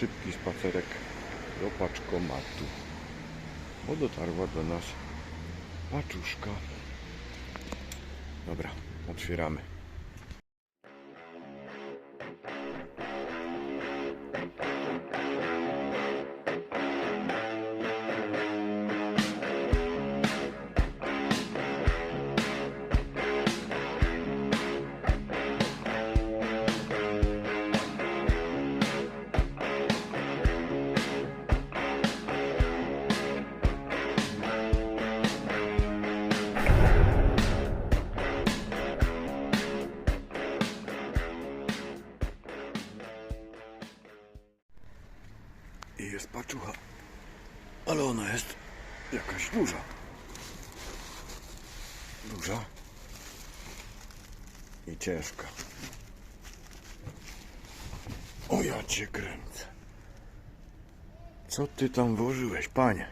szybki spacerek do paczkomatu, bo dotarła do nas paczuszka. Dobra, otwieramy. Duża. I ciężka. O ja cię kręcę. Co ty tam włożyłeś, panie?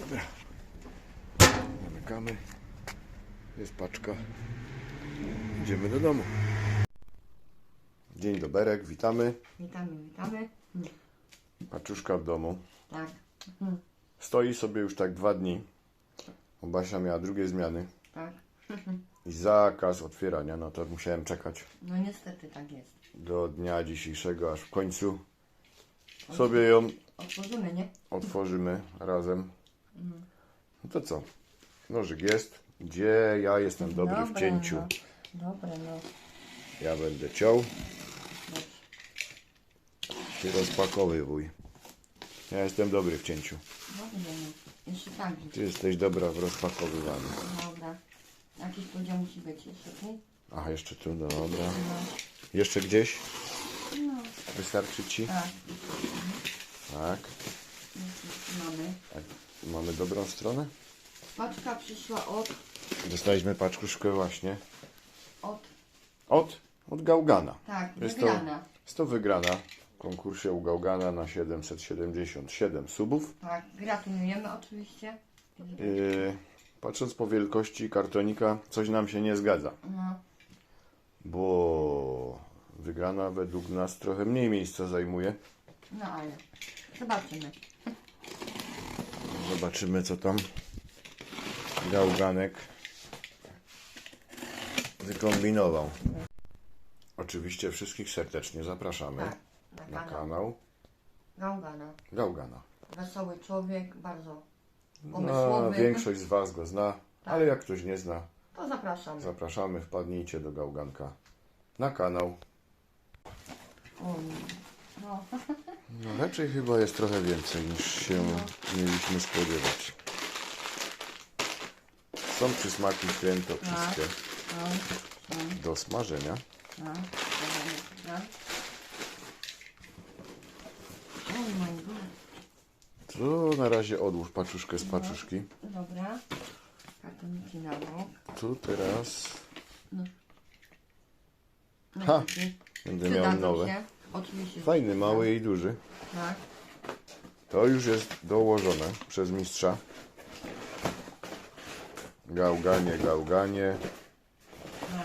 Dobra. Zamykamy. Jest paczka. Idziemy do domu. Dzień doberek, witamy. Witamy, witamy. Paczuszka w domu. Tak. Stoi sobie już tak dwa dni. Bo Basia miała drugie zmiany Tak. i zakaz otwierania, no to musiałem czekać No niestety tak jest. do dnia dzisiejszego, aż w końcu sobie ją Otworzymy, nie? otworzymy razem. No to co? Nożyk jest. Gdzie ja jestem dobry w cięciu? No. Dobre, no. Ja będę ciął, ty rozpakowywuj. Ja jestem dobry w cięciu. Dobrze, no. Jeszcze tak. Ty jesteś dobra w rozpakowywaniu. Dobra. Jakiś podział musi być jeszcze, tu? Aha, jeszcze tu, no dobra. No. Jeszcze gdzieś? No. Wystarczy ci? Tak. Tak. Mamy. Tak. Mamy dobrą stronę? Paczka przyszła od... Dostaliśmy paczkuszkę właśnie Od... od, od Gałgana. Tak, Jest to, wygrana. jest to wygrana konkursie u Gałgana na 777 subów. Tak. Gratulujemy oczywiście. Yy, patrząc po wielkości kartonika, coś nam się nie zgadza, No. bo wygrana według nas trochę mniej miejsca zajmuje. No ale... Zobaczymy. Zobaczymy, co tam Gałganek wykombinował. Oczywiście wszystkich serdecznie zapraszamy Tak. Na Na kanał. kanał Gałgana. Gałgana. Wesoły człowiek, bardzo No, pomysłowy. większość z Was go zna, ale jak ktoś nie zna, To zapraszamy. zapraszamy, wpadnijcie do Gałganka na kanał. O, no. No raczej chyba jest trochę więcej niż się mieliśmy spodziewać. Są przysmaki święto wszystkie No, no, do smażenia. no. Dobra, dobra. O my god. Tu na razie odłóż paczuszkę z paczuszki. Dobra. Kartoniki na bok. Tu teraz No, Ha! takie. będę miał Przydadzą nowe. się. Oczywiście. Fajny, mały i duży. Tak. To już jest dołożone przez mistrza. Gałganie, gałganie. No.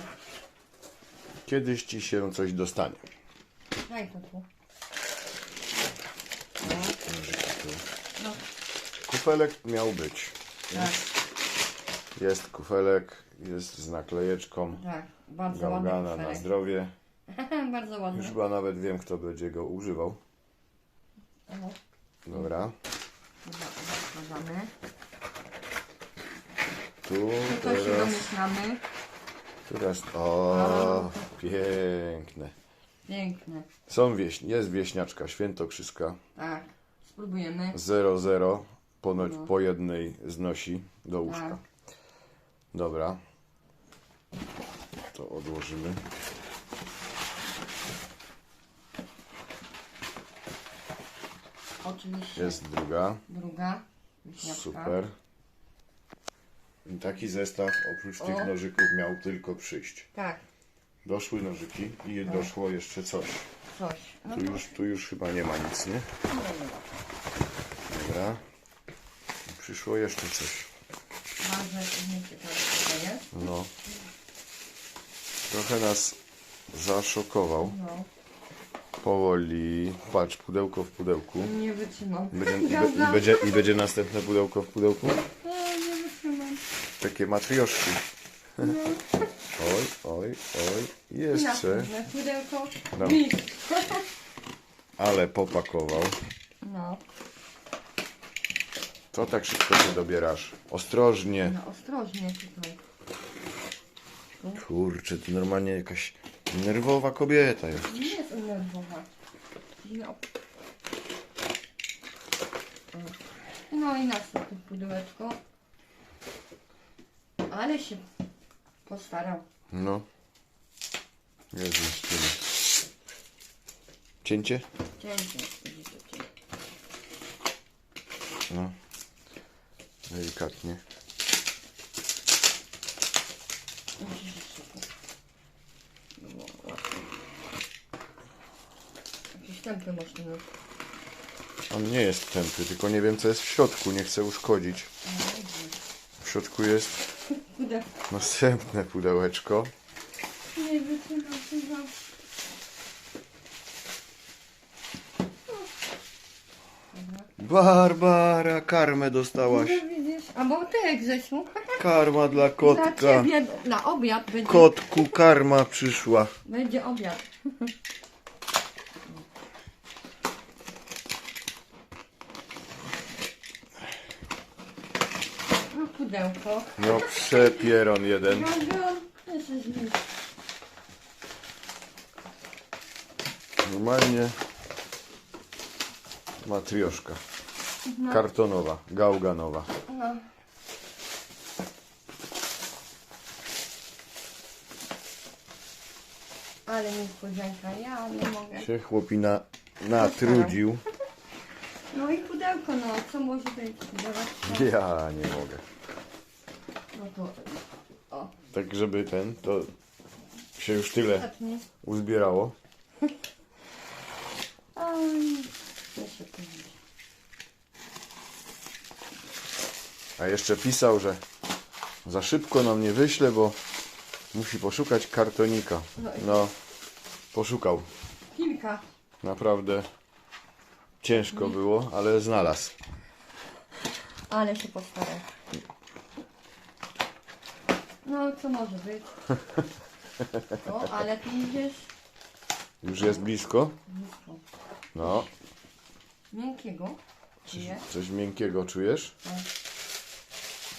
Kiedyś ci się coś dostanie. Daj to tu. Nożyki tu. No, Kufelek miał być. tak, Jest kufelek, jest z naklejeczką. tak. Bardzo ładny Gałgana na kufelek. zdrowie. Bardzo Już ładny. chyba nawet wiem, kto będzie go używał. Dobra. Dobra, zakładamy. Tu To się teraz, domyślamy. teraz. O, piękne. Piękne. Są wieś, jest wieśniaczka świętokrzyska. Tak. Spróbujemy. 0,0 ponoć No. po jednej znosi do łóżka. Tak. Dobra. To odłożymy. Oczywiście Jest druga. druga wiśniaczka. Super. I taki zestaw oprócz O. tych nożyków miał tylko przyjść. Tak, Doszły nożyki i doszło jeszcze coś. coś. No Tu już, tu już chyba nie ma nic, nie? Dobra. Przyszło jeszcze coś. No. Trochę nas zaszokował. No. Powoli. Patrz, pudełko w pudełku. Nie wytrzymam. Będzie, i, be, i, będzie, I będzie następne pudełko w pudełku? E, nie wytrzymam. Takie matrioszki. Oj, oj, oj. Jeszcze. Następne pudełko. No. Ale popakował. No, Co tak szybko się dobierasz? Ostrożnie. no ostrożnie tutaj. Kurczę, ty normalnie jakaś nerwowa kobieta jest. Nie jest nerwowa. No. No i następne pudełeczko. Ale się postarał. No. Jest zmieścimy. Cięcie? Cięcie. No. Delikatnie. Jakieś tępy maszynę. On nie jest tępy, tylko nie wiem co jest w środku, nie chcę uszkodzić. W środku jest następne pudełeczko. Nie wytrzymam, chyba. Barbara, karmę dostałaś. A bo ty Grzesiu. Karma dla Dla kotka. ciebie na obiad będzie, Kotku, karma przyszła. będzie obiad. No pudełko. No przepieron jeden. Normalnie matrioszka. Kartonowa, gałganowa. No. Ale niespodzianka, ja nie mogę. Się chłopina natrudził. No i pudełko, no co może być? Ja nie mogę. No to, o, Tak żeby ten, to się już tyle ostatnie. uzbierało. Oj, jeszcze tu będzie. A jeszcze pisał, że za szybko nam nie wyśle, bo musi poszukać kartonika. No, poszukał. Kilka. Naprawdę ciężko było, ale znalazł. Ale się postarał. No, co może być? O, ale tu idziesz Już jest blisko. blisko. No, Miękkiego. Nie? coś miękkiego czujesz? Tak.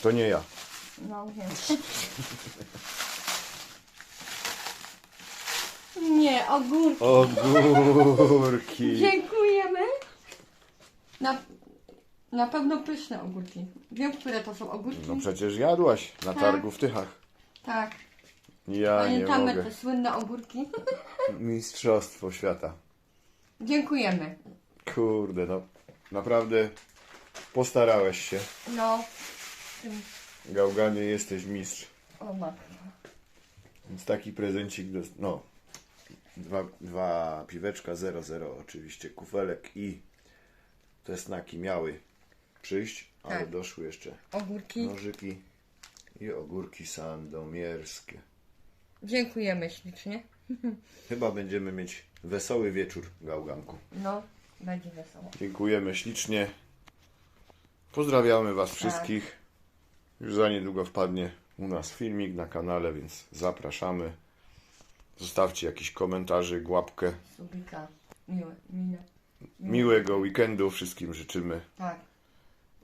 To nie ja. No, wiem. Nie, ogórki. Ogórki. Dziękujemy. Na, na pewno pyszne ogórki. Wiem, które to są ogórki. No przecież jadłaś na targu w Tychach. Tak. Ja nie Pamiętamy mogę. te słynne ogórki. Mistrzostwo świata. Dziękujemy. Kurde, no naprawdę postarałeś się. No. Tym- Gałganie jesteś mistrz. O matko. Więc taki prezencik, do, no, dwa, dwa piweczka 00 oczywiście, kufelek i te snaki miały przyjść, ale Tak. doszły jeszcze Ogórki. nożyki i ogórki sandomierskie. Dziękujemy ślicznie. Chyba będziemy mieć wesoły wieczór, gałganku. No, będzie wesoło. Dziękujemy ślicznie. Pozdrawiamy Was wszystkich. Już za niedługo wpadnie u nas filmik na kanale, więc zapraszamy. Zostawcie jakiś komentarzyk, łapkę. Subika. Miłe, mile. Miłego weekendu wszystkim życzymy Tak.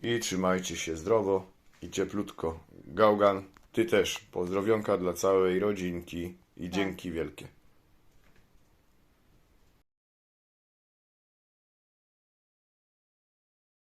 i trzymajcie się zdrowo i cieplutko. Gałgan, Ty też. Pozdrowionka dla całej rodzinki i dzięki wielkie.